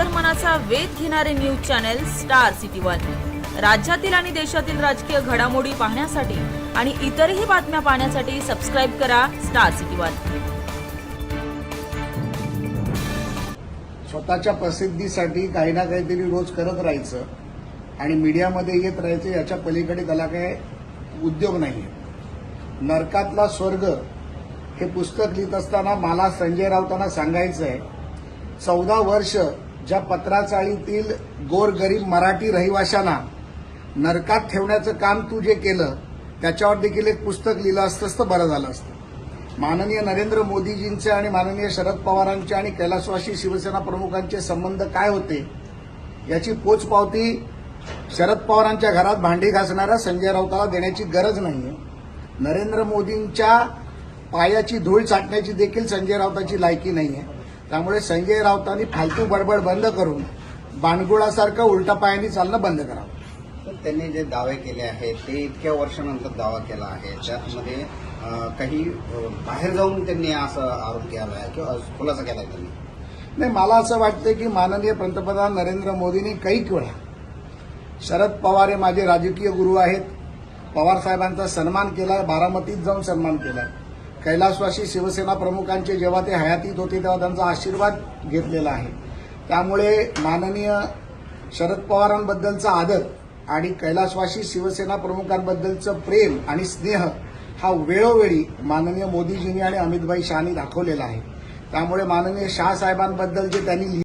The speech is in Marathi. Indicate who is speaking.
Speaker 1: अंतर्मनाचा वेध घेणारे news channel Star City One. राज्यातील आणि देशातील राजकीय घडामोडी पाहण्यासाठी आणि इतरही बातम्या पाहण्यासाठी सबस्क्राईब करा स्टार सिटी वन.
Speaker 2: स्वतःच्या प्रसिद्धीसाठी काही ना काहीतरी रोज करत राहायचं आणि मीडियामध्ये येत राहायचं याच्या पलीकडे त्याला काय उद्योग नाही नरकातला स्वर्ग हे पुस्तक लिहित असताना मला संजय राऊतांना सांगायचं आहे चौदा वर्ष ज्या पत्राचाळीतील गोरगरीब मराठी रहिवाशांना नरकात ठेवण्याचं काम तू जे केलं त्याच्यावर देखील एक पुस्तक लिहिलं असतंच तर बरं झालं असतं. माननीय नरेंद्र मोदीजींचे आणि माननीय शरद पवारांचे आणि कैलासवासी शिवसेना प्रमुखांचे संबंध काय होते याची पोचपावती शरद पवारांच्या घरात भांडी घासणाऱ्या संजय राऊताला देण्याची गरज नाहीये. नरेंद्र मोदींच्या पायाची धूळ चाटण्याची देखील संजय राऊताची लायकी नाहीये. त्यामुळे संजय राऊतांनी फालतू बडबड बंद करून बाणगुळासारखं उलटा पायाने चालणं बंद करावं.
Speaker 3: तर त्यांनी जे दावे केले आहेत ते इतक्या वर्षानंतर दावा केला आहे. त्यामध्ये काही बाहेर जाऊन त्यांनी असं आरोप केला आहे किंवा खुलासा केला आहे त्यांनी?
Speaker 2: नाही मला असं वाटतं की माननीय पंतप्रधान नरेंद्र मोदींनी कैक वेळा शरद पवार हे माझे राजकीय गुरु आहेत. पवार साहेबांचा सन्मान केला बारामतीत जाऊन सन्मान केला कैलासवासी शिवसेना प्रमुखांचे जेव्हा ते हयातीत होते तेव्हा त्यांचा आशीर्वाद घेतलेला आहे. त्यामुळे माननीय शरद पवारांबद्दलचा आदर आणि कैलासवासी शिवसेना प्रमुखांबद्दलचं प्रेम आणि स्नेह हा वेळोवेळी माननीय मोदीजींनी आणि अमितभाई शहानी दाखवलेला आहे. त्यामुळे माननीय शहा साहेबांबद्दल जे त्यांनी लिहिलं